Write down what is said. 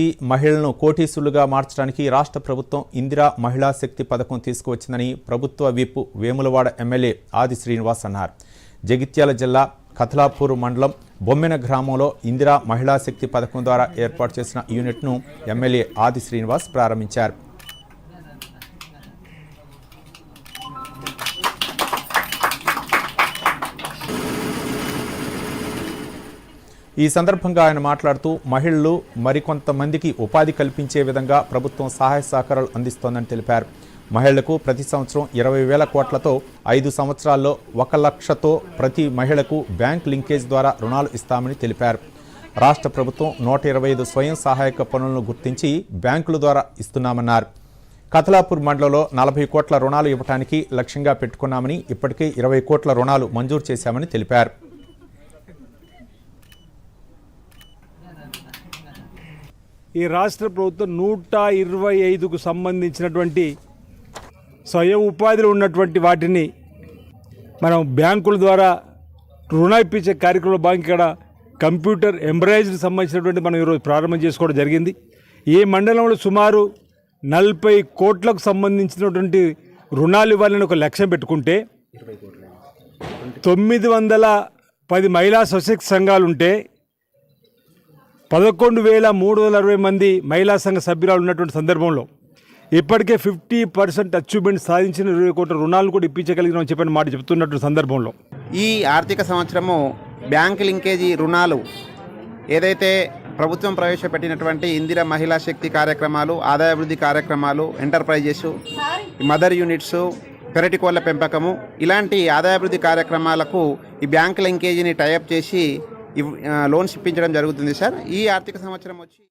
ఈ మహిళలను కోటీసులుగా మార్చడానికి రాష్ట్ర ప్రభుత్వం ఇందిరా మహిళా శక్తి పథకం తీసుకువచ్చిందని ప్రభుత్వ విప్ వేములవాడ ఎమ్మెల్యే ఆది శ్రీనివాస్ అన్నారు. జగిత్యాల జిల్లా కథలాపూర్ మండలం బొమ్మెన గ్రామంలో ఇందిరా మహిళా శక్తి పథకం ద్వారా ఏర్పాటు చేసిన యూనిట్ను ఎమ్మెల్యే ఆది శ్రీనివాస్ ప్రారంభించారు. ఈ సందర్భంగా ఆయన మాట్లాడుతూ మహిళలు మరికొంతమందికి ఉపాధి కల్పించే విధంగా ప్రభుత్వం సహాయ సహకారాలు అందిస్తోందని తెలిపారు. మహిళలకు ప్రతి సంవత్సరం ఇరవై వేల కోట్లతో ఐదు సంవత్సరాల్లో ఒక లక్షతో ప్రతి మహిళకు బ్యాంక్ లింకేజ్ ద్వారా రుణాలు ఇస్తామని తెలిపారు. రాష్ట్ర ప్రభుత్వం నూట ఇరవై ఐదు స్వయం సహాయక పనులను గుర్తించి బ్యాంకుల ద్వారా ఇస్తున్నామన్నారు. కథలాపూర్ మండలంలో నలభై కోట్ల రుణాలు ఇవ్వడానికి లక్ష్యంగా పెట్టుకున్నామని ఇప్పటికే ఇరవై కోట్ల రుణాలు మంజూరు చేశామని తెలిపారు. ఈ రాష్ట్ర ప్రభుత్వం నూట ఇరవై ఐదుకు సంబంధించినటువంటి స్వయం ఉపాధిలో ఉన్నటువంటి వాటిని మనం బ్యాంకుల ద్వారా రుణ ఇప్పించే కార్యక్రమంలో భాగంగా ఇక్కడ కంప్యూటర్ ఎంబ్రాయిజ్కి సంబంధించినటువంటి మనం ఈరోజు ప్రారంభం చేసుకోవడం జరిగింది. ఈ మండలంలో సుమారు నలభై కోట్లకు సంబంధించినటువంటి రుణాలు ఇవ్వాలని ఒక లక్ష్యం పెట్టుకుంటే తొమ్మిది వందల పది మహిళా స్వశక్తి సంఘాలు ఉంటే పదకొండు వేల మూడు వందల అరవై మంది మహిళా సంఘ సభ్యురాలు ఉన్నటువంటి సందర్భంలో ఇప్పటికే ఫిఫ్టీ పర్సెంట్ అచీవ్మెంట్ సాధించిన ఇరవై కోట్ల రుణాలు కూడా ఇప్పించగలిగినామని చెప్పిన మాట చెప్తున్నటువంటి సందర్భంలో. ఈ ఆర్థిక సంవత్సరము బ్యాంక్ లింకేజీ రుణాలు ఏదైతే ప్రభుత్వం ప్రవేశపెట్టినటువంటి ఇందిర మహిళా శక్తి కార్యక్రమాలు ఆదాయాభివృద్ధి కార్యక్రమాలు ఎంటర్ప్రైజెస్ మదర్ యూనిట్స్ పెరటి కోళ్ళ పెంపకము ఇలాంటి ఆదాయాభివృద్ధి కార్యక్రమాలకు ఈ బ్యాంక్ లింకేజీని టైఅప్ చేసి లోన్స్ ఇప్పించడం జరుగుతుంది సార్. ఈ ఆర్థిక సంవత్సరం వచ్చి